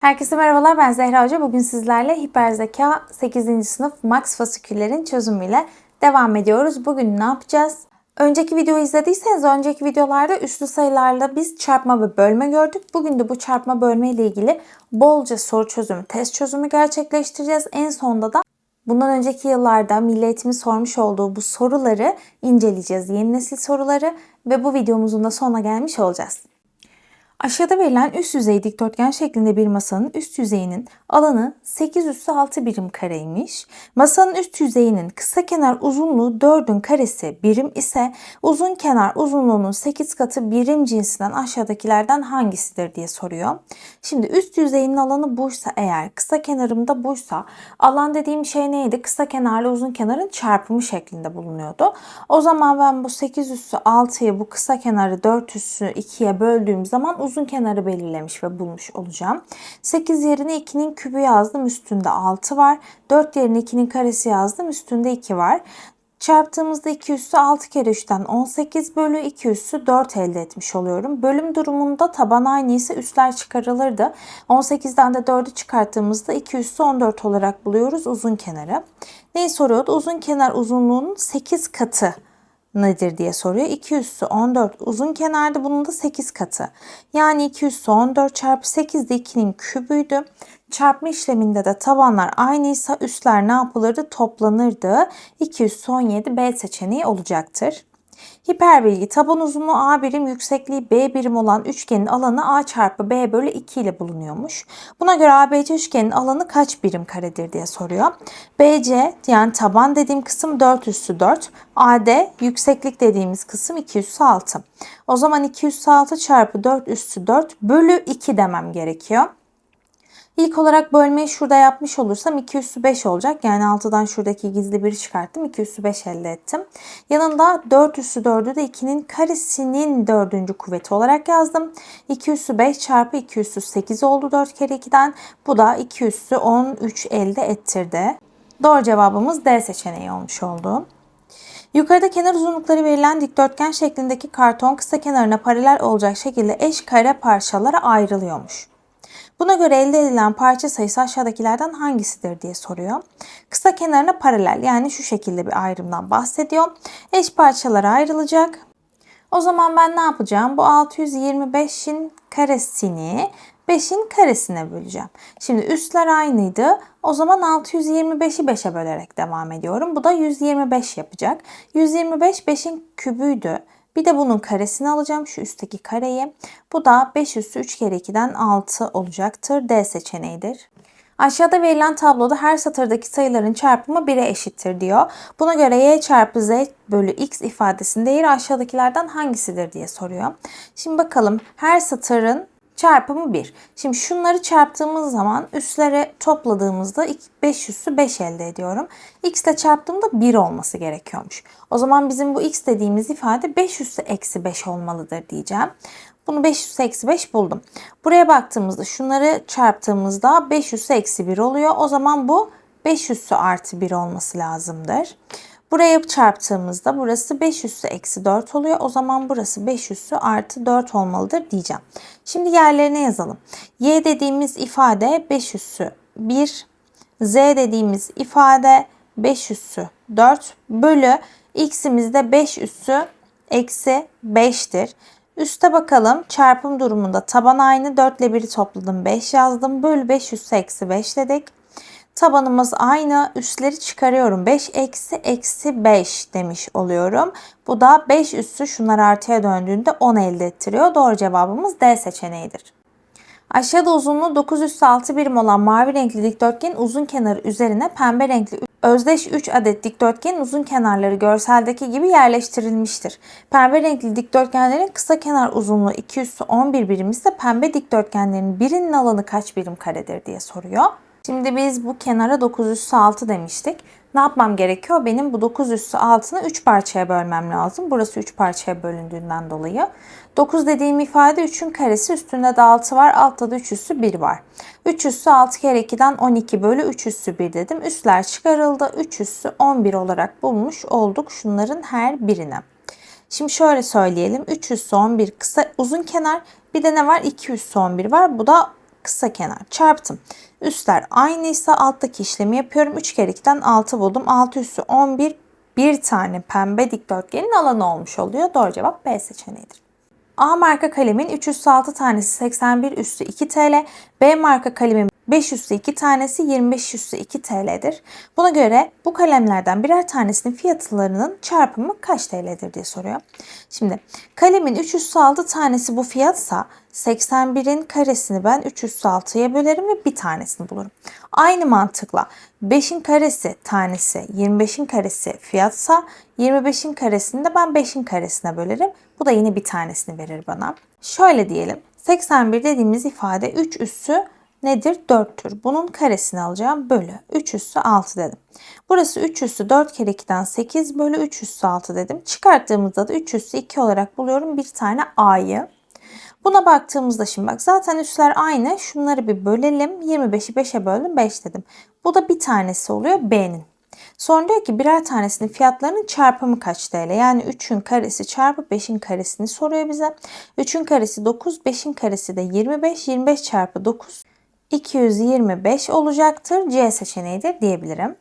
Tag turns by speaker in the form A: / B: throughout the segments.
A: Herkese merhabalar ben Zehra Hoca. Bugün sizlerle hiperzeka 8. sınıf max fasiküllerin çözümüyle devam ediyoruz. Bugün ne yapacağız? Önceki videoyu izlediyseniz önceki videolarda üslü sayılarla biz çarpma ve bölme gördük. Bugün de bu çarpma bölme ile ilgili bolca soru çözümü, test çözümü gerçekleştireceğiz. En sonunda da bundan önceki yıllarda milli eğitimin sormuş olduğu bu soruları inceleyeceğiz. Yeni nesil soruları ve bu videomuzun da sonuna gelmiş olacağız. Aşağıda verilen üst yüzey dikdörtgen şeklinde bir masanın üst yüzeyinin alanı 8 üssü 6 birim kareymiş. Masanın üst yüzeyinin kısa kenar uzunluğu 4'ün karesi birim ise uzun kenar uzunluğunun 8 katı birim cinsinden aşağıdakilerden hangisidir diye soruyor. Şimdi üst yüzeyinin alanı buysa eğer kısa kenarımda buysa alan dediğim şey neydi? Kısa kenarla uzun kenarın çarpımı şeklinde bulunuyordu. O zaman ben bu 8 üssü 6'yı bu kısa kenarı 4 üssü 2'ye böldüğüm zaman uzun kenarı belirlemiş ve bulmuş olacağım. 8 yerine 2'nin kübü yazdım. Üstünde 6 var. 4 yerine 2'nin karesi yazdım. Üstünde 2 var. Çarptığımızda 2 üssü 6 kere 3'ten 18 bölü 2 üssü 4 elde etmiş oluyorum. Bölüm durumunda taban aynı ise üstler çıkarılırdı. 18'den de 4'ü çıkarttığımızda 2 üssü 14 olarak buluyoruz uzun kenarı. Neyi soruyordu? Uzun kenar uzunluğunun 8 katı nedir diye soruyor. 2 üssü 14 uzun kenarda bunun da 8 katı. Yani 2 üssü 14 çarpı 8 de 2'nin kübüydü. Çarpma işleminde de tabanlar aynıysa üstler ne yapılırdı? Toplanırdı. 2 üssü 17 B seçeneği olacaktır. Hiperbilgi taban uzunluğu A birim yüksekliği B birim olan üçgenin alanı A çarpı B bölü 2 ile bulunuyormuş. Buna göre ABC üçgenin alanı kaç birim karedir diye soruyor. BC yani taban dediğim kısım 4 üssü 4. AD yükseklik dediğimiz kısım 2 üssü 6. O zaman 2 üssü 6 çarpı 4 üssü 4 bölü 2 demem gerekiyor. İlk olarak bölmeyi şurada yapmış olursam 2 üssü 5 olacak. Yani 6'dan şuradaki gizli 1'i çıkarttım. 2 üssü 5 elde ettim. Yanında 4 üssü 4'ü de 2'nin karesinin 4. kuvveti olarak yazdım. 2 üssü 5 çarpı 2 üssü 8 oldu 4 kere 2'den. Bu da 2 üssü 13 elde ettirdi. Doğru cevabımız D seçeneği olmuş oldu. Yukarıda kenar uzunlukları verilen dikdörtgen şeklindeki karton kısa kenarına paralel olacak şekilde eş kare parçalara ayrılıyormuş. Buna göre elde edilen parça sayısı aşağıdakilerden hangisidir diye soruyor. Kısa kenarına paralel yani şu şekilde bir ayrımdan bahsediyor. Eş parçalara ayrılacak. O zaman ben ne yapacağım? Bu 625'in karesini 5'in karesine böleceğim. Şimdi üstler aynıydı. O zaman 625'i 5'e bölerek devam ediyorum. Bu da 125 yapacak. 125 5'in kübüydü. Bir de bunun karesini alacağım. Şu üstteki kareyi. Bu da 5 üssü 3 kere 2'den 6 olacaktır. D seçeneğidir. Aşağıda verilen tabloda her satırdaki sayıların çarpımı 1'e eşittir diyor. Buna göre y çarpı z bölü x ifadesinin değeri aşağıdakilerden hangisidir diye soruyor. Şimdi bakalım her satırın çarpımı 1. Şimdi şunları çarptığımız zaman üstlere topladığımızda 5 üssü 5 elde ediyorum. X ile çarptığımda 1 olması gerekiyormuş. O zaman bizim bu x dediğimiz ifade 5 üssü eksi 5 olmalıdır diyeceğim. Bunu 5 üssü eksi 5 buldum. Buraya baktığımızda şunları çarptığımızda 5 üssü eksi 1 oluyor. O zaman bu 5 üssü artı 1 olması lazımdır. Buraya çarptığımızda burası 5 üssü eksi 4 oluyor. O zaman burası 5 üssü artı 4 olmalıdır diyeceğim. Şimdi yerlerine yazalım. Y dediğimiz ifade 5 üssü 1. Z dediğimiz ifade 5 üssü 4 bölü x'imiz de 5 üssü eksi 5'tir. Üste bakalım çarpım durumunda taban aynı 4 ile 1'i topladım 5 yazdım. Bölü 5 üssü eksi 5 dedik. Tabanımız aynı. Üstleri çıkarıyorum. 5 eksi eksi 5 demiş oluyorum. Bu da 5 üssü şunlar artıya döndüğünde 10 elde ettiriyor. Doğru cevabımız D seçeneğidir. Aşağıda uzunluğu 9 üssü 6 birim olan mavi renkli dikdörtgenin uzun kenarı üzerine pembe renkli özdeş 3 adet dikdörtgenin uzun kenarları görseldeki gibi yerleştirilmiştir. Pembe renkli dikdörtgenlerin kısa kenar uzunluğu 2 üssü 11 birim ise pembe dikdörtgenlerin birinin alanı kaç birim karedir diye soruyor. Şimdi biz bu kenara 9 üssü 6 demiştik. Ne yapmam gerekiyor? Benim bu 9 üssü 6'nı 3 parçaya bölmem lazım. Burası 3 parçaya bölündüğünden dolayı. 9 dediğim ifade 3'ün karesi üstünde de 6 var. Altta da 3 üssü 1 var. 3 üssü 6 kere 2'den 12 bölü 3 üssü 1 dedim. Üstler çıkarıldı. 3 üssü 11 olarak bulmuş olduk şunların her birine. Şimdi şöyle söyleyelim. 3 üssü 11 kısa uzun kenar. Bir de ne var? 2 üssü 11 var. Bu da kısa kenar çarptım. Üstler aynıysa alttaki işlemi yapıyorum. 3 kere 2'den 6 buldum. 6 üssü 11 bir tane pembe dikdörtgenin alanı olmuş oluyor. Doğru cevap B seçeneğidir. A marka kalemin 306 tanesi 81 üssü 2 TL, B marka kalemin 5 üssü 2 tanesi 25 üssü 2 TL'dir. Buna göre bu kalemlerden birer tanesinin fiyatlarının çarpımı kaç TL'dir diye soruyor. Şimdi kalemin 3 üssü 6 tanesi bu fiyatsa 81'in karesini ben 3 üssü 6'ya bölerim ve bir tanesini bulurum. Aynı mantıkla 5'in karesi tanesi 25'in karesi fiyatsa 25'in karesini de ben 5'in karesine bölerim. Bu da yine bir tanesini verir bana. Şöyle diyelim 81 dediğimiz ifade 3 üssü nedir? 4'tür. Bunun karesini alacağım. Bölü 3 üssü 6 dedim. Burası 3 üssü 4 kere 2'den 8 bölü 3 üssü 6 dedim. Çıkarttığımızda da 3 üssü 2 olarak buluyorum bir tane a'yı. Buna baktığımızda şimdi bak zaten üsler aynı. Şunları bir bölelim. 25'i 5'e böldüm 5 dedim. Bu da bir tanesi oluyor B'nin. Sonra diyor ki birer tanesinin fiyatlarının çarpımı kaç TL? Yani 3'ün karesi çarpı 5'in karesini soruyor bize. 3'ün karesi 9, 5'in karesi de 25. 25 çarpı 9 225 olacaktır. C seçeneğidir diyebilirim.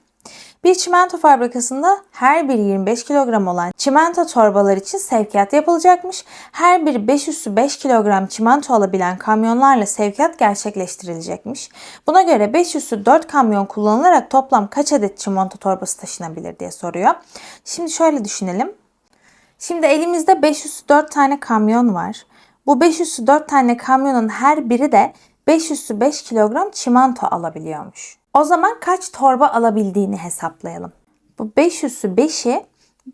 A: Bir çimento fabrikasında her biri 25 kilogram olan çimento torbalar için sevkiyat yapılacakmış. Her biri 5 üssü 5 kilogram çimento alabilen kamyonlarla sevkiyat gerçekleştirilecekmiş. Buna göre 5 üssü 4 kamyon kullanılarak toplam kaç adet çimento torbası taşınabilir diye soruyor. Şimdi şöyle düşünelim. Şimdi elimizde 5 üssü 4 tane kamyon var. Bu 5 üssü 4 tane kamyonun her biri de 5 üssü 5 kilogram çimento alabiliyormuş. O zaman kaç torba alabildiğini hesaplayalım. Bu 5 üssü 5'i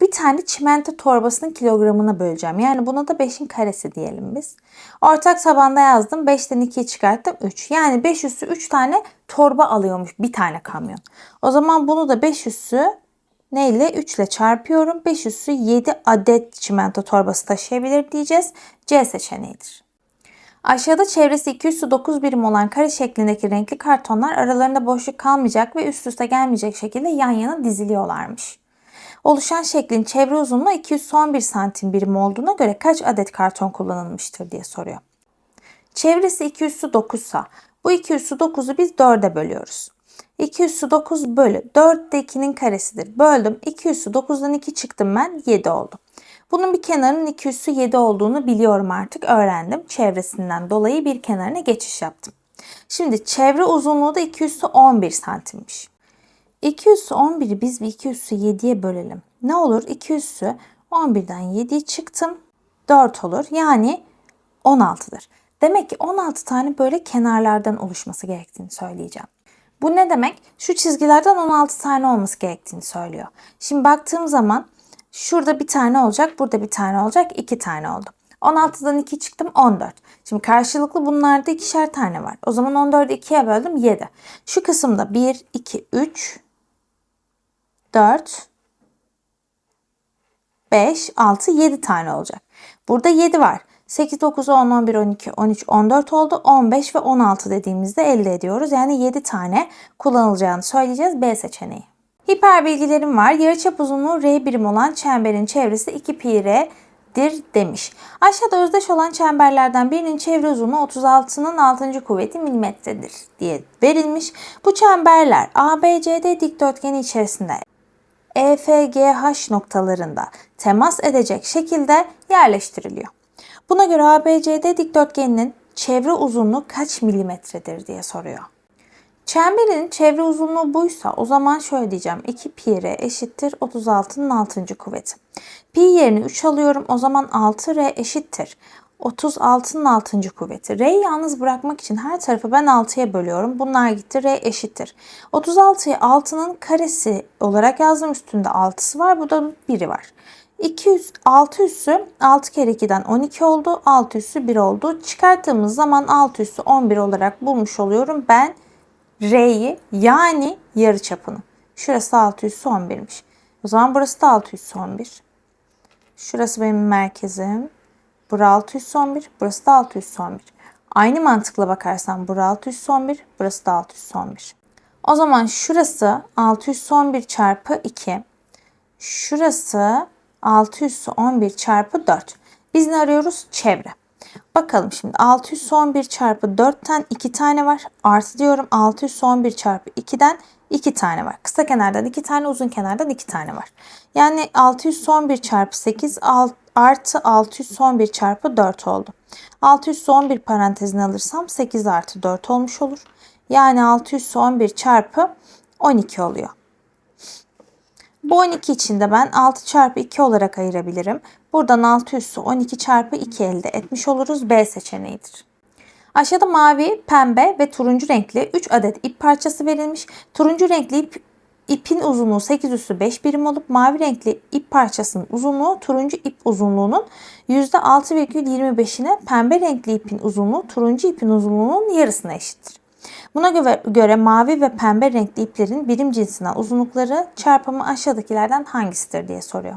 A: bir tane çimento torbasının kilogramına böleceğim. Yani buna da 5'in karesi diyelim biz. Ortak tabanda yazdım. 5'ten 2'yi çıkarttım 3. Yani 5 üssü 3 tane torba alıyormuş bir tane kamyon. O zaman bunu da 5 üssü neyle? 3 ile çarpıyorum. 5 üssü 7 adet çimento torbası taşıyabilir diyeceğiz. C seçeneğidir. Aşağıda çevresi 200 su 9 birim olan kare şeklindeki renkli kartonlar aralarında boşluk kalmayacak ve üst üste gelmeyecek şekilde yan yana diziliyorlarmış. Oluşan şeklin çevre uzunluğu 211 santim birim olduğuna göre kaç adet karton kullanılmıştır diye soruyor. Çevresi 200 su 9 sa bu 200 su 9'u biz 4'e bölüyoruz. 200 su 9 bölü 4 de 2'nin karesidir. Böldüm. 200 su 9'dan 2 çıktım ben 7 oldu. Bunun bir kenarının 2 üssü 7 olduğunu biliyorum artık öğrendim. Çevresinden dolayı bir kenarına geçiş yaptım. Şimdi çevre uzunluğu da 2 üssü 11 santimmiş. 2 üssü 11'i biz bir 2 üssü 7'ye bölelim. Ne olur? 2 üssü 11'den 7'yi çıktım. 4 olur. Yani 16'dır. Demek ki 16 tane böyle kenarlardan oluşması gerektiğini söyleyeceğim. Bu ne demek? Şu çizgilerden 16 tane olması gerektiğini söylüyor. Şimdi baktığım zaman Şurada bir tane olacak, burada bir tane olacak, iki tane oldu. 16'dan 2 çıktım 14. Şimdi karşılıklı bunlarda ikişer tane var. O zaman 14'ü 2'ye böldüm 7. Şu kısımda 1, 2, 3, 4, 5, 6, 7 tane olacak. Burada 7 var. 8, 9, 10, 11, 12, 13, 14 oldu. 15 ve 16 dediğimizde elde ediyoruz. Yani 7 tane kullanılacağını söyleyeceğiz B seçeneği. Hiper bilgilerim var. Yarıçap uzunluğu R birim olan çemberin çevresi 2 pi r demiş. Aşağıda özdeş olan çemberlerden birinin çevre uzunluğu 36'nın 6. kuvveti milimetredir diye verilmiş. Bu çemberler ABCD dikdörtgeni içerisinde EFGH noktalarında temas edecek şekilde yerleştiriliyor. Buna göre ABCD dikdörtgeninin çevre uzunluğu kaç milimetredir diye soruyor. Çemberin çevre uzunluğu buysa o zaman şöyle diyeceğim. 2 pi r eşittir 36'nın 6. kuvveti. Pi yerine 3 alıyorum. O zaman 6 r eşittir. 36'nın 6. kuvveti. R'yi yalnız bırakmak için her tarafı ben 6'ya bölüyorum. Bunlar gitti. R eşittir. 36'yı 6'nın karesi olarak yazdım. Üstünde 6'sı var. Burada 1'i var. 200, 6 üssü 6 kere 2'den 12 oldu. 6 üssü 1 oldu. Çıkarttığımız zaman 6 üssü 11 olarak bulmuş oluyorum. Ben R'yi yani yarı çapını. Şurası 611'miş. O zaman burası da 611. Şurası benim merkezim. Bura 611, burası da 611. Aynı mantıkla bakarsam bura 611, burası da 611. O zaman şurası 611 çarpı 2. Şurası 611 çarpı 4. Biz ne arıyoruz? Çevre. Bakalım şimdi 600 son 1 çarpı 4'ten 2 tane var. Artı diyorum 600 son 1 çarpı 2'den 2 tane var. Kısa kenardan 2 tane uzun kenardan 2 tane var. Yani 600 son 1 çarpı 8 artı 600 son 1 çarpı 4 oldu. 600 son 1 parantezine alırsam 8 artı 4 olmuş olur. Yani 600 son 1 çarpı 12 oluyor. Bu 12 için de ben 6 çarpı 2 olarak ayırabilirim. Buradan 6 üssü 12 çarpı 2 elde etmiş oluruz. B seçeneğidir. Aşağıda mavi, pembe ve turuncu renkli 3 adet ip parçası verilmiş. Turuncu renkli ip, ipin uzunluğu 8 üssü 5 birim olup mavi renkli ip parçasının uzunluğu turuncu ip uzunluğunun %6,25'ine pembe renkli ipin uzunluğu turuncu ipin uzunluğunun yarısına eşittir. Buna göre, göre mavi ve pembe renkli iplerin birim cinsinden uzunlukları çarpımı aşağıdakilerden hangisidir diye soruyor.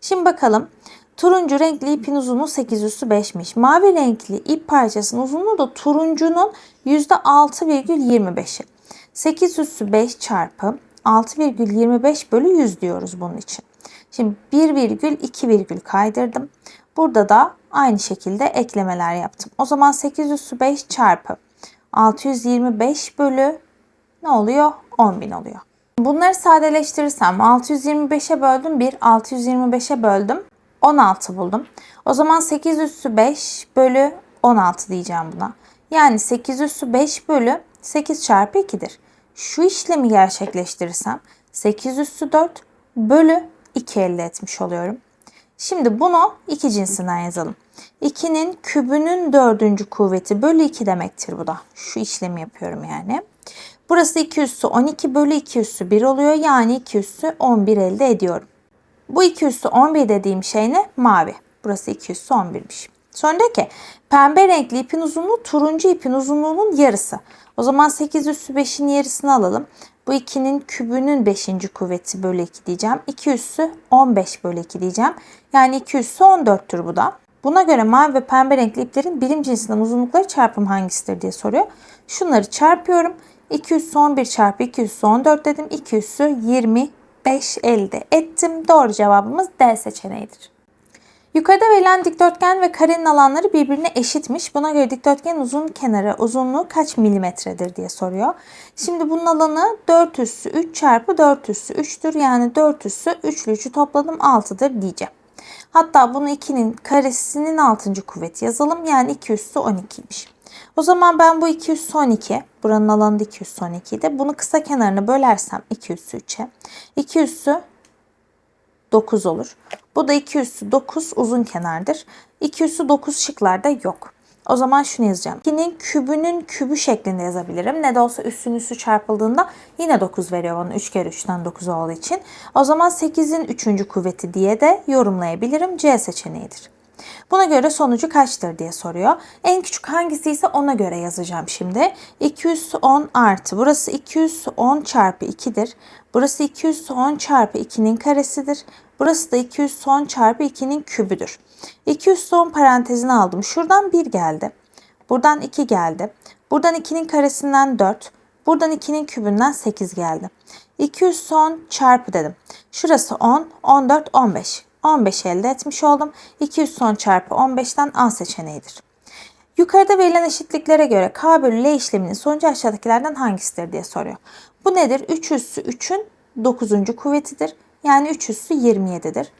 A: Şimdi bakalım. Turuncu renkli ipin uzunluğu 8 üssü 5'miş. Mavi renkli ip parçasının uzunluğu da turuncunun %6,25'i. 8 üssü 5 çarpı 6,25 bölü 100 diyoruz bunun için. Şimdi 1 virgül 2 virgül kaydırdım. Burada da aynı şekilde eklemeler yaptım. O zaman 8 üssü 5 çarpı 625 bölü ne oluyor? 10.000 oluyor. Bunları sadeleştirirsem 625'e böldüm 1, 625'e böldüm 16 buldum. O zaman 8 üssü 5 bölü 16 diyeceğim buna. Yani 8 üssü 5 bölü 8 çarpı 2'dir. Şu işlemi gerçekleştirirsem 8 üssü 4 bölü 2 elde etmiş oluyorum. Şimdi bunu iki cinsinden yazalım. 2'nin kübünün dördüncü kuvveti bölü 2 demektir bu da. Şu işlemi yapıyorum yani. Burası 2 üssü 12 bölü 2 üssü 1 oluyor. Yani 2 üssü 11 elde ediyorum. Bu 2 üssü 11 dediğim şey ne? Mavi. Burası 2 üssü 11'miş. Sonra diyor ki pembe renkli ipin uzunluğu turuncu ipin uzunluğunun yarısı. O zaman 8 üssü 5'in yarısını alalım. Bu 2'nin kübünün 5. kuvveti bölü 2 diyeceğim. 2 üssü 15 bölü 2 diyeceğim. Yani 2 üssü 14'tür bu da. Buna göre mavi ve pembe renkli iplerin birim cinsinden uzunlukları çarpım hangisidir diye soruyor. Şunları çarpıyorum. 2 üssü 11 çarpı 2 üssü 14 dedim. 2 üssü 25 elde ettim. Doğru cevabımız D seçeneğidir. Yukarıda verilen dikdörtgen ve karenin alanları birbirine eşitmiş. Buna göre dikdörtgenin uzun kenarı uzunluğu kaç milimetredir diye soruyor. Şimdi bunun alanı 4 üssü 3 çarpı 4 üssü 3'tür. Yani 4 üssü 3 ile 3'ü topladım 6'dır diyeceğim. Hatta bunu 2'nin karesinin 6. kuvveti yazalım. Yani 2 üssü 12'ymiş. O zaman ben bu 2 üssü 12, buranın alanı da 2 üssü 12 idi. Bunu kısa kenarına bölersem 2 üssü 3'e. 2 üssü 9 olur. Bu da 2 üssü 9 uzun kenardır. 2 üssü 9 şıklarda yok. O zaman şunu yazacağım. 2'nin kübünün kübü şeklinde yazabilirim. Ne de olsa üssün üssü çarpıldığında yine 9 veriyor bana. 3 kere 3'ten 9 olduğu için. O zaman 8'in 3. kuvveti diye de yorumlayabilirim. C seçeneğidir. Buna göre sonucu kaçtır diye soruyor. En küçük hangisi ise ona göre yazacağım şimdi. 210 artı. Burası 210 çarpı 2'dir. Burası 210 çarpı 2'nin karesidir. Burası da 210 çarpı 2'nin kübüdür. 210 parantezini aldım. Şuradan 1 geldi. Buradan 2 geldi. Buradan 2'nin karesinden 4. Buradan 2'nin kübünden 8 geldi. 210 çarpı dedim. Şurası 10, 14, 15. 15 elde etmiş oldum. 210 çarpı 15'ten A seçeneğidir. Yukarıda verilen eşitliklere göre K bölü L işleminin sonucu aşağıdakilerden hangisidir diye soruyor. Bu nedir? 3 üssü 3'ün 9. kuvvetidir. Yani 3 üssü 27'dir.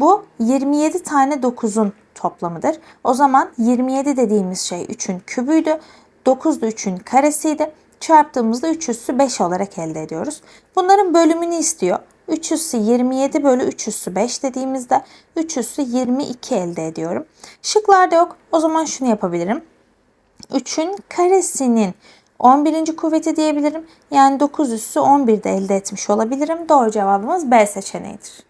A: Bu 27 tane 9'un toplamıdır. O zaman 27 dediğimiz şey 3'ün kübüydü. 9 da 3'ün karesiydi. Çarptığımızda 3 üssü 5 olarak elde ediyoruz. Bunların bölümünü istiyor. 3 üssü 27 bölü 3 üssü 5 dediğimizde 3 üssü 22 elde ediyorum. Şıklarda yok. O zaman şunu yapabilirim. 3'ün karesinin 11. kuvveti diyebilirim. Yani 9 üssü 11 de elde etmiş olabilirim. Doğru cevabımız B seçeneğidir.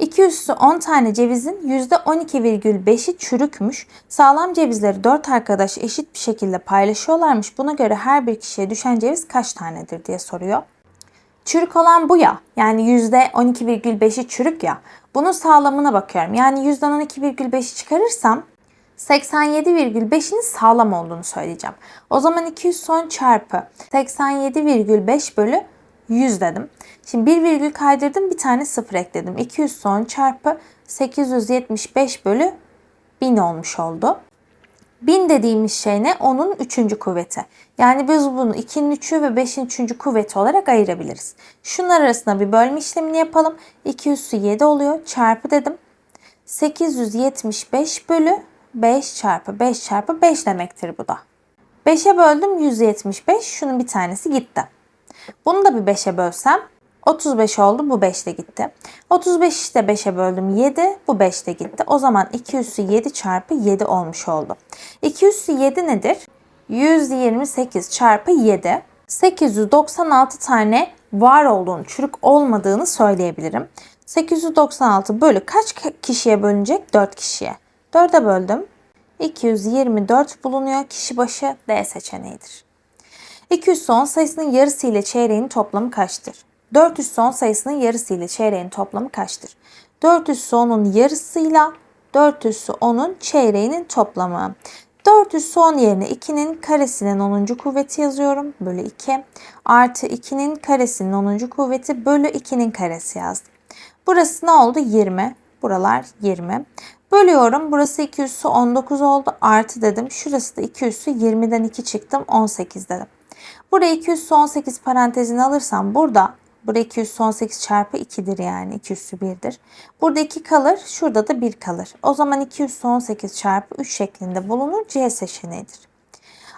A: 2 üssü 10 tane cevizin %12,5'i çürükmüş. Sağlam cevizleri 4 arkadaş eşit bir şekilde paylaşıyorlarmış. Buna göre her bir kişiye düşen ceviz kaç tanedir diye soruyor. Çürük olan bu ya. Yani %12,5'i çürük ya. Bunun sağlamına bakıyorum. Yani %12,5'i çıkarırsam 87,5'in sağlam olduğunu söyleyeceğim. O zaman 210 çarpı 87,5 bölü 100 dedim. Şimdi bir virgül kaydırdım bir tane sıfır ekledim. 210 çarpı 875 bölü 1000 olmuş oldu. 1000 dediğimiz şey ne? Onun üçüncü kuvveti. Yani biz bunu 2'nin 3'ü ve 5'in 3. kuvveti olarak ayırabiliriz. Şunlar arasında bir bölme işlemini yapalım. 2 üssü 7 oluyor. Çarpı dedim. 875 bölü 5 çarpı 5 çarpı 5 demektir bu da. 5'e böldüm 175. Şunun bir tanesi gitti. Bunu da bir 5'e bölsem 35 oldu. Bu 5 de gitti. 35 işte 5'e böldüm 7. Bu 5 de gitti. O zaman 2 üssü 7 çarpı 7 olmuş oldu. 2 üssü 7 nedir? 128 çarpı 7. 896 tane var olduğunu, çürük olmadığını söyleyebilirim. 896 bölü kaç kişiye bölünecek? 4 kişiye. 4'e böldüm. 224 bulunuyor. Kişi başı D seçeneğidir. 210 sayısının yarısı ile çeyreğin toplamı kaçtır? 410 sayısının yarısı ile çeyreğin toplamı kaçtır? 410'un yarısıyla 410'un çeyreğinin toplamı. 410 yerine 2'nin karesinin 10. kuvveti yazıyorum. Bölü 2. Artı 2'nin karesinin 10. kuvveti bölü 2'nin karesi yazdım. Burası ne oldu? 20. Buralar 20. Bölüyorum. Burası 2 üssü 19 oldu. Artı dedim. Şurası da 2 üssü 20'den 2 çıktım. 18 dedim. Buraya 2 üssü 18 parantezini alırsam burada Burada 218 çarpı 2'dir yani 2 üssü 1'dir. Burada 2 kalır. Şurada da 1 kalır. O zaman 218 çarpı 3 şeklinde bulunur. C seçeneğidir.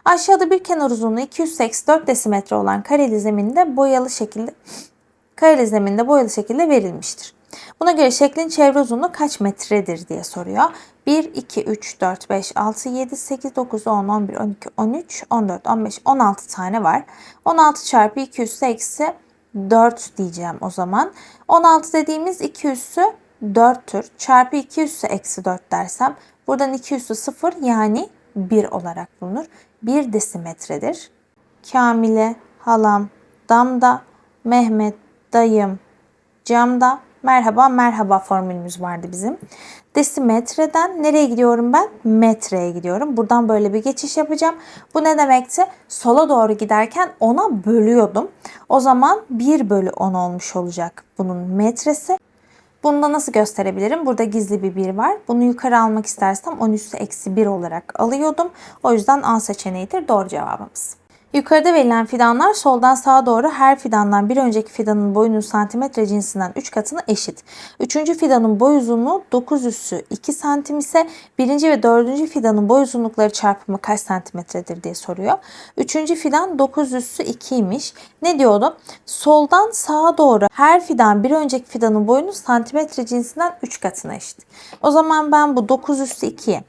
A: Aşağıda bir kenar uzunluğu 284 desimetre olan kareli zeminde boyalı şekilde kareli zeminde boyalı şekilde verilmiştir. Buna göre şeklin çevre uzunluğu kaç metredir diye soruyor. 1, 2, 3, 4, 5, 6, 7, 8, 9, 10, 11, 12, 13, 14, 15, 16 tane var. 16 çarpı 2 üssü eksi 4 diyeceğim o zaman. 16 dediğimiz 2 üssü 4'tür. Çarpı 2 üssü eksi 4 dersem buradan 2 üssü 0 yani 1 olarak bulunur. 1 desimetredir. Kamile, halam, damda, Mehmet, dayım, camda, merhaba merhaba formülümüz vardı bizim. Desimetreden nereye gidiyorum ben? Metreye gidiyorum. Buradan böyle bir geçiş yapacağım. Bu ne demekti? Sola doğru giderken 10'a bölüyordum. O zaman 1 bölü 10 olmuş olacak bunun metresi. Bunu da nasıl gösterebilirim? Burada gizli bir 1 var. Bunu yukarı almak istersem 10 üssü eksi 1 olarak alıyordum. O yüzden A seçeneğidir doğru cevabımız. Yukarıda verilen fidanlar soldan sağa doğru her fidandan bir önceki fidanın boyunun santimetre cinsinden 3 katına eşit. Üçüncü fidanın boy uzunluğu 9 üssü 2 santim ise birinci ve dördüncü fidanın boy uzunlukları çarpımı kaç santimetredir diye soruyor. Üçüncü fidan 9 üssü 2'ymiş. Ne diyordu? Soldan sağa doğru her fidan bir önceki fidanın boyunun santimetre cinsinden 3 katına eşit. O zaman ben bu 9 üssü 2'yi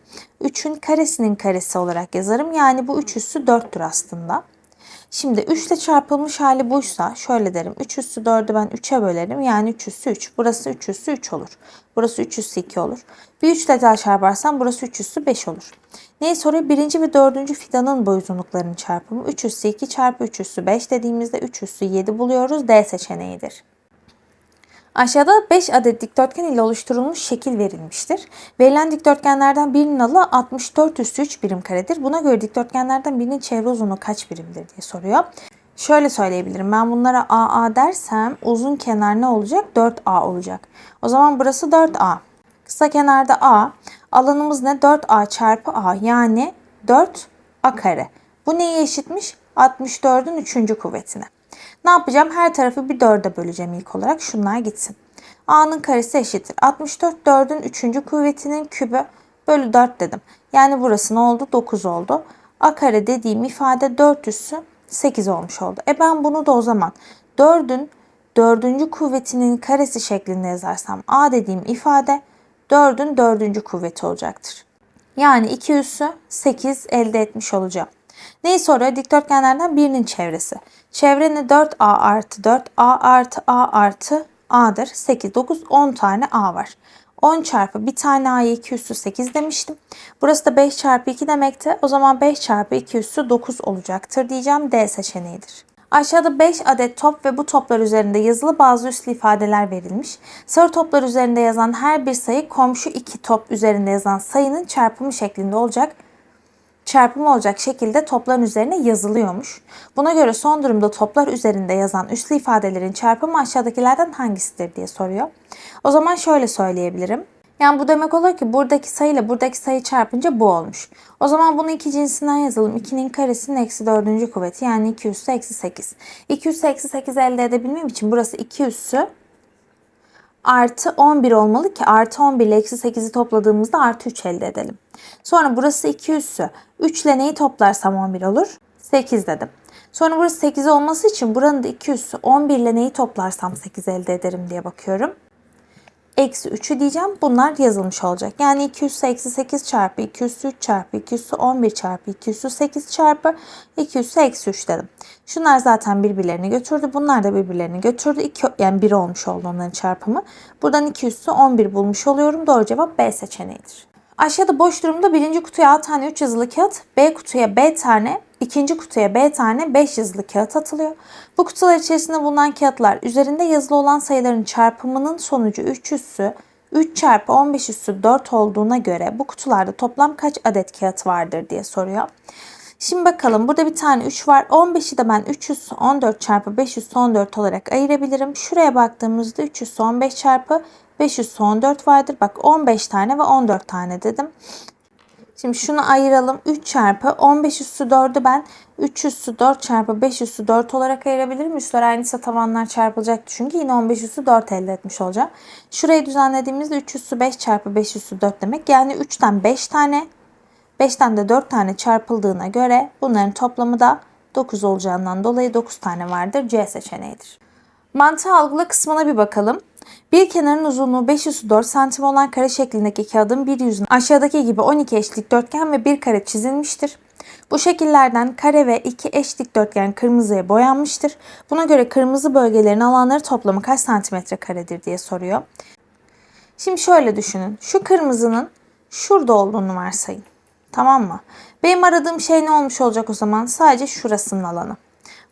A: 3'ün karesinin karesi olarak yazarım. Yani bu 3 üssü 4'tür aslında. Şimdi 3 ile çarpılmış hali buysa şöyle derim. 3 üssü 4'ü ben 3'e bölerim. Yani 3 üssü 3. Burası 3 üssü 3 olur. Burası 3 üssü 2 olur. Bir 3 ile daha çarparsam burası 3 üssü 5 olur. Neyi soruyor? Birinci ve dördüncü fidanın boy uzunluklarının çarpımı 3 üssü 2 çarpı 3 üssü 5 dediğimizde 3 üssü 7 buluyoruz. D seçeneğidir. Aşağıda 5 adet dikdörtgen ile oluşturulmuş şekil verilmiştir. Verilen dikdörtgenlerden birinin alı 64 üstü 3 birim karedir. Buna göre dikdörtgenlerden birinin çevre uzunluğu kaç birimdir diye soruyor. Şöyle söyleyebilirim. Ben bunlara AA dersem uzun kenar ne olacak? 4A olacak. O zaman burası 4A. Kısa kenarda A. Alanımız ne? 4A çarpı A. Yani 4A kare. Bu neye eşitmiş? 64'ün 3. kuvvetine. Ne yapacağım? Her tarafı bir 4'e böleceğim ilk olarak. Şunlar gitsin. A'nın karesi eşittir. 64 4'ün 3. kuvvetinin kübü bölü 4 dedim. Yani burası ne oldu? 9 oldu. A kare dediğim ifade 4 üssü 8 olmuş oldu. E ben bunu da o zaman 4'ün 4. kuvvetinin karesi şeklinde yazarsam A dediğim ifade 4'ün 4. kuvveti olacaktır. Yani 2 üssü 8 elde etmiş olacağım. Neyi soruyor? Dikdörtgenlerden birinin çevresi. Çevre ne? 4A artı 4A artı A artı A'dır. 8, 9, 10 tane A var. 10 çarpı bir tane A'ya 2 üssü 8 demiştim. Burası da 5 çarpı 2 demekti. O zaman 5 çarpı 2 üssü 9 olacaktır diyeceğim. D seçeneğidir. Aşağıda 5 adet top ve bu toplar üzerinde yazılı bazı üslü ifadeler verilmiş. Sarı toplar üzerinde yazan her bir sayı komşu iki top üzerinde yazan sayının çarpımı şeklinde olacak çarpımı olacak şekilde topların üzerine yazılıyormuş. Buna göre son durumda toplar üzerinde yazan üslü ifadelerin çarpımı aşağıdakilerden hangisidir diye soruyor. O zaman şöyle söyleyebilirim. Yani bu demek oluyor ki buradaki sayıyla buradaki sayı çarpınca bu olmuş. O zaman bunu iki cinsinden yazalım. 2'nin karesinin eksi 4. kuvveti yani 2 üssü eksi 8. 2 üssü eksi 8 elde edebilmem için burası 2 üssü artı 11 olmalı ki artı 11 ile eksi 8'i topladığımızda artı 3 elde edelim. Sonra burası 2 üssü. 3 ile neyi toplarsam 11 olur? 8 dedim. Sonra burası 8 olması için buranın da 2 üssü 11 ile neyi toplarsam 8 elde ederim diye bakıyorum. Eksi 3'ü diyeceğim. Bunlar yazılmış olacak. Yani 2 üssü eksi 8 çarpı 2 üssü 3 çarpı 2 üssü 11 çarpı 2 üssü 8 çarpı 2 üssü eksi 3 dedim. Şunlar zaten birbirlerini götürdü. Bunlar da birbirlerini götürdü. 2, yani 1 olmuş oldu onların çarpımı. Buradan 2 üssü 11 bulmuş oluyorum. Doğru cevap B seçeneğidir. Aşağıda boş durumda birinci kutuya A tane 3 yazılı kağıt, B kutuya B tane, ikinci kutuya B tane 5 yazılı kağıt atılıyor. Bu kutular içerisinde bulunan kağıtlar üzerinde yazılı olan sayıların çarpımının sonucu 3 üssü 3 çarpı 15 üssü 4 olduğuna göre bu kutularda toplam kaç adet kağıt vardır diye soruyor. Şimdi bakalım burada bir tane 3 var. 15'i de ben 3 üssü 14 çarpı 5 üssü 14 olarak ayırabilirim. Şuraya baktığımızda 3 üssü 15 çarpı 5 üssü 14 vardır. Bak 15 tane ve 14 tane dedim. Şimdi şunu ayıralım. 3 çarpı 15 üssü 4'ü ben 3 üssü 4 çarpı 5 üssü 4 olarak ayırabilirim. Üsler aynıysa tavanlar çarpılacak çünkü yine 15 üssü 4 elde etmiş olacağım. Şurayı düzenlediğimizde 3 üssü 5 çarpı 5 üssü 4 demek. Yani 3'ten 5 tane 5'ten de 4 tane çarpıldığına göre bunların toplamı da 9 olacağından dolayı 9 tane vardır. C seçeneğidir. Mantığı algıla kısmına bir bakalım. Bir kenarın uzunluğu 5 üssü 4 santim olan kare şeklindeki kağıdın bir yüzünün aşağıdaki gibi 12 eş dikdörtgen ve bir kare çizilmiştir. Bu şekillerden kare ve iki eş dikdörtgen kırmızıya boyanmıştır. Buna göre kırmızı bölgelerin alanları toplamı kaç santimetre karedir diye soruyor. Şimdi şöyle düşünün. Şu kırmızının şurada olduğunu varsayın. Tamam mı? Benim aradığım şey ne olmuş olacak o zaman? Sadece şurasının alanı.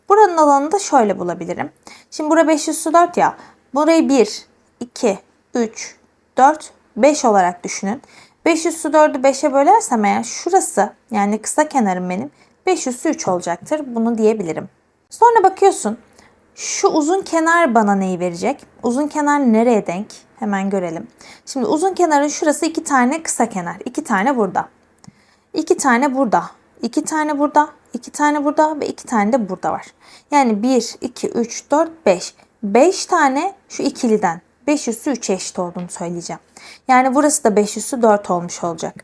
A: Buranın alanını da şöyle bulabilirim. Şimdi bura 5 üssü 4 ya. Burayı 1, 2, 3, 4, 5 olarak düşünün. 5 üssü 4'ü 5'e bölersem eğer şurası yani kısa kenarım benim 5 üssü 3 olacaktır. Bunu diyebilirim. Sonra bakıyorsun şu uzun kenar bana neyi verecek? Uzun kenar nereye denk? Hemen görelim. Şimdi uzun kenarın şurası iki tane kısa kenar. iki tane burada. iki tane burada. iki tane burada. iki tane burada ve iki tane de burada var. Yani 1, 2, 3, 4, 5. 5 tane şu ikiliden 5 üssü 3 eşit olduğunu söyleyeceğim. Yani burası da 5 üssü 4 olmuş olacak.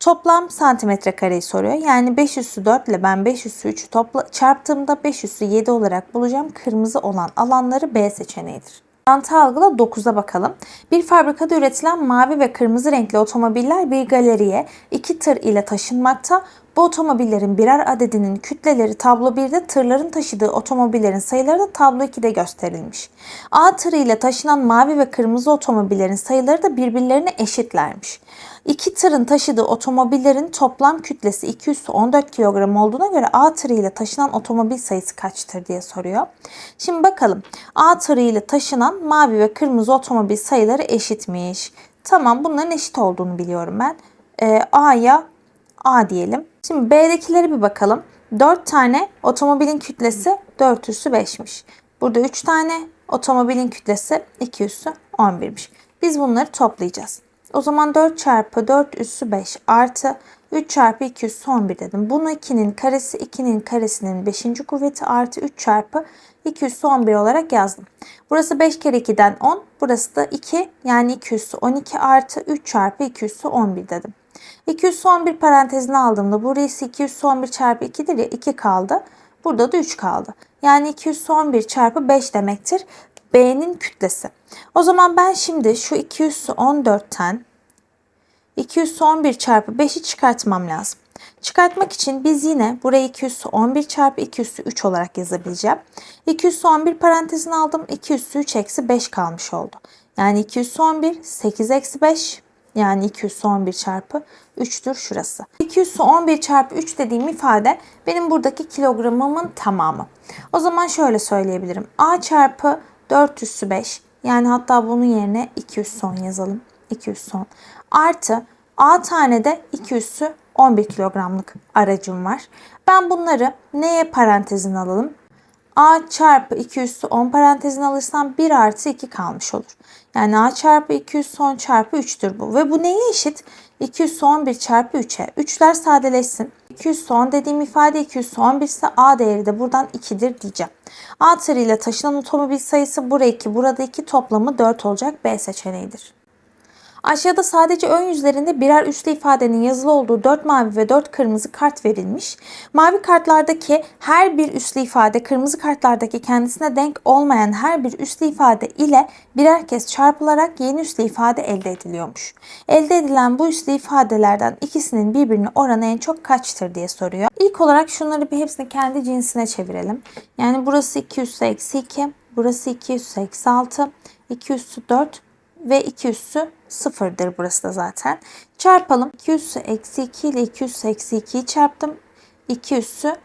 A: Toplam santimetre kareyi soruyor. Yani 5 üssü 4 ile ben 5 üssü 3'ü topla, çarptığımda 5 üssü 7 olarak bulacağım. Kırmızı olan alanları B seçeneğidir. Mantığı algıla 9'a bakalım. Bir fabrikada üretilen mavi ve kırmızı renkli otomobiller bir galeriye iki tır ile taşınmakta. Bu otomobillerin birer adedinin kütleleri tablo 1'de, tırların taşıdığı otomobillerin sayıları da tablo 2'de gösterilmiş. A tırı ile taşınan mavi ve kırmızı otomobillerin sayıları da birbirlerine eşitlermiş. İki tırın taşıdığı otomobillerin toplam kütlesi 214 kilogram olduğuna göre A tırı ile taşınan otomobil sayısı kaçtır diye soruyor. Şimdi bakalım. A tırı ile taşınan mavi ve kırmızı otomobil sayıları eşitmiş. Tamam bunların eşit olduğunu biliyorum ben. Ee, A'ya A diyelim. Şimdi B'dekilere bir bakalım. 4 tane otomobilin kütlesi 4 üssü 5'miş. Burada 3 tane otomobilin kütlesi 2 üssü 11'miş. Biz bunları toplayacağız. O zaman 4 çarpı 4 üssü 5 artı 3 çarpı 2 üssü 11 dedim. Bunu 2'nin karesi 2'nin karesinin 5. kuvveti artı 3 çarpı 2 üssü 11 olarak yazdım. Burası 5 kere 2'den 10. Burası da 2 yani 2 üssü 12 artı 3 çarpı 2 üssü 11 dedim. 211 parantezine aldığımda burası 211 çarpı 2'dir ya 2 kaldı. Burada da 3 kaldı. Yani 211 çarpı 5 demektir. B'nin kütlesi. O zaman ben şimdi şu 214'ten 211 çarpı 5'i çıkartmam lazım. Çıkartmak için biz yine burayı 211 çarpı 203 olarak yazabileceğim. 211 parantezine aldım. 203 eksi 5 kalmış oldu. Yani 211 8 eksi 5 yani 211 çarpı 3'tür şurası. 211 çarpı 3 dediğim ifade benim buradaki kilogramımın tamamı. O zaman şöyle söyleyebilirim. A çarpı 4 üssü 5 yani hatta bunun yerine 200 son yazalım. 200 son artı A tane de 2 üssü 11 kilogramlık aracım var. Ben bunları neye parantezine alalım? a çarpı 2 üssü 10 parantezine alırsam 1 artı 2 kalmış olur. Yani a çarpı 2 üssü 10 çarpı 3'tür bu. Ve bu neye eşit? 2 üssü 11 çarpı 3'e. 3'ler sadeleşsin. 2 üssü 10 dediğim ifade 2 üssü 11 ise a değeri de buradan 2'dir diyeceğim. A tırıyla taşınan otomobil sayısı buraya 2, burada 2 toplamı 4 olacak B seçeneğidir. Aşağıda sadece ön yüzlerinde birer üslü ifadenin yazılı olduğu 4 mavi ve 4 kırmızı kart verilmiş. Mavi kartlardaki her bir üslü ifade kırmızı kartlardaki kendisine denk olmayan her bir üslü ifade ile birer kez çarpılarak yeni üslü ifade elde ediliyormuş. Elde edilen bu üslü ifadelerden ikisinin birbirine oranı en çok kaçtır diye soruyor. İlk olarak şunları bir hepsini kendi cinsine çevirelim. Yani burası 2 üssü eksi 2, burası 2 üssü eksi 6, 2 üssü 4, ve 2 üssü sıfırdır burası da zaten. Çarpalım. 2 üssü eksi 2 ile 2 üssü eksi 2'yi çarptım. 2 üssü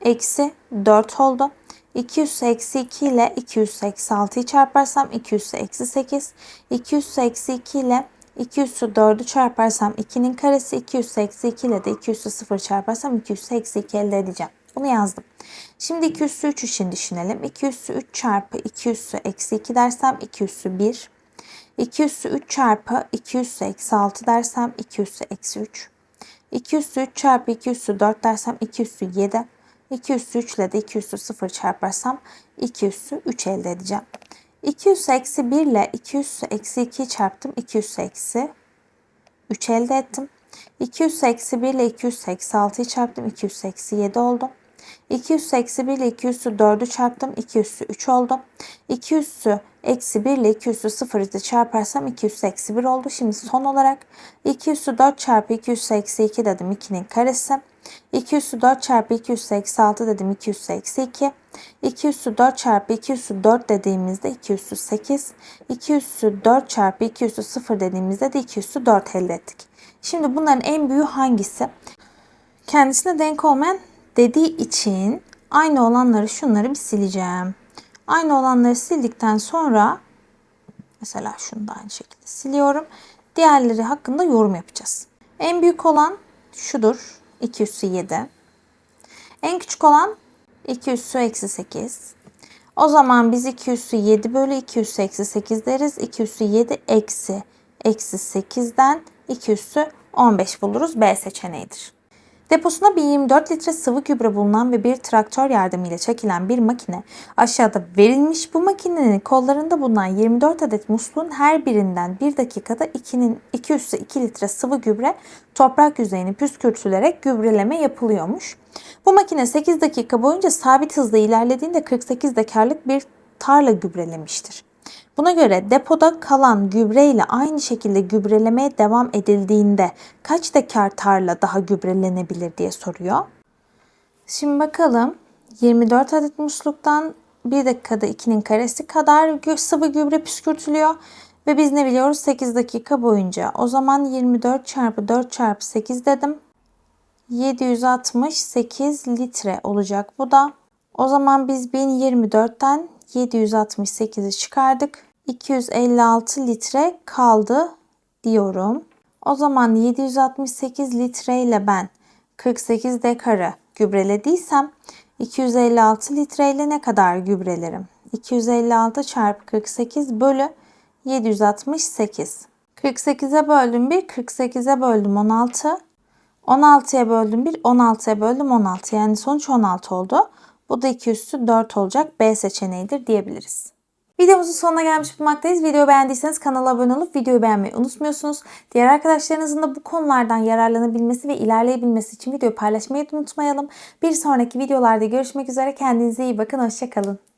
A: eksi 4 oldu. 2 üssü eksi 2 ile 2 üssü eksi 6'yı çarparsam 2 üssü eksi 8. 2 üssü eksi 2 ile 2 üssü 4'ü çarparsam 2'nin karesi 2 üssü eksi 2 ile de 2 üssü 0 çarparsam 2 üssü eksi 2 elde edeceğim. Bunu yazdım. Şimdi 2 üssü 3 için düşünelim. 2 üssü 3 çarpı 2 üssü eksi 2 dersem 2 üssü 1. 2 üssü 3 çarpı 2 üssü eksi 6 dersem 2 üssü eksi 3. 2 üssü 3 çarpı 2 üssü 4 dersem 2 üssü 7. 2 üssü 3 ile de 2 üssü 0 çarparsam 2 üssü 3 elde edeceğim. 2 üssü eksi 1 ile 2 üssü eksi 2'yi çarptım. 2 üssü eksi 3 elde ettim. 2 üssü eksi 1 ile 2 üssü eksi 6'yı çarptım. 2 üssü eksi 7 oldu. 2 üssü eksi 1 ile 2 üssü 4'ü çarptım. 2 üssü 3 oldu. 2 üssü eksi 1 ile 2 üssü 0'ı çarparsam 2 üssü eksi 1 oldu. Şimdi son olarak 2 üssü 4 çarpı 2 üssü eksi 2 dedim 2'nin karesi. 2 üssü 4 çarpı 2 üssü eksi 6 dedim 2 üssü eksi 2. 2 üssü 4 çarpı 2 üssü 4 dediğimizde 2 üssü 8. 2 üssü 4 çarpı 2 üssü 0 dediğimizde de 2 üssü 4 elde ettik. Şimdi bunların en büyüğü hangisi? Kendisine denk olmayan dediği için aynı olanları şunları bir sileceğim. Aynı olanları sildikten sonra mesela şunu da aynı şekilde siliyorum. Diğerleri hakkında yorum yapacağız. En büyük olan şudur. 2 üssü 7. En küçük olan 2 üssü eksi 8. O zaman biz 2 üssü 7 bölü 2 üssü eksi 8 deriz. 2 üssü 7 eksi eksi 8'den 2 üssü 15 buluruz. B seçeneğidir. Deposunda 1024 litre sıvı gübre bulunan ve bir traktör yardımıyla çekilen bir makine aşağıda verilmiş. Bu makinenin kollarında bulunan 24 adet musluğun her birinden 1 dakikada 2'nin 2 üssü 2 litre sıvı gübre toprak yüzeyini püskürtülerek gübreleme yapılıyormuş. Bu makine 8 dakika boyunca sabit hızla ilerlediğinde 48 dekarlık bir tarla gübrelemiştir. Buna göre depoda kalan gübre ile aynı şekilde gübrelemeye devam edildiğinde kaç dekar tarla daha gübrelenebilir diye soruyor. Şimdi bakalım 24 adet musluktan 1 dakikada 2'nin karesi kadar sıvı gübre püskürtülüyor. Ve biz ne biliyoruz 8 dakika boyunca. O zaman 24 çarpı 4 çarpı 8 dedim. 768 litre olacak bu da. O zaman biz 1024'ten 768'i çıkardık. 256 litre kaldı diyorum. O zaman 768 litre ile ben 48 dekarı gübrelediysem 256 litre ile ne kadar gübrelerim? 256 çarpı 48 bölü 768. 48'e böldüm 1, 48'e böldüm 16. 16'ya böldüm 1, 16'ya böldüm 16. Yani sonuç 16 oldu. Bu da 2 üssü 4 olacak. B seçeneğidir diyebiliriz. Videomuzun sonuna gelmiş bulunmaktayız. Videoyu beğendiyseniz kanala abone olup videoyu beğenmeyi unutmuyorsunuz. Diğer arkadaşlarınızın da bu konulardan yararlanabilmesi ve ilerleyebilmesi için videoyu paylaşmayı unutmayalım. Bir sonraki videolarda görüşmek üzere. Kendinize iyi bakın. Hoşçakalın.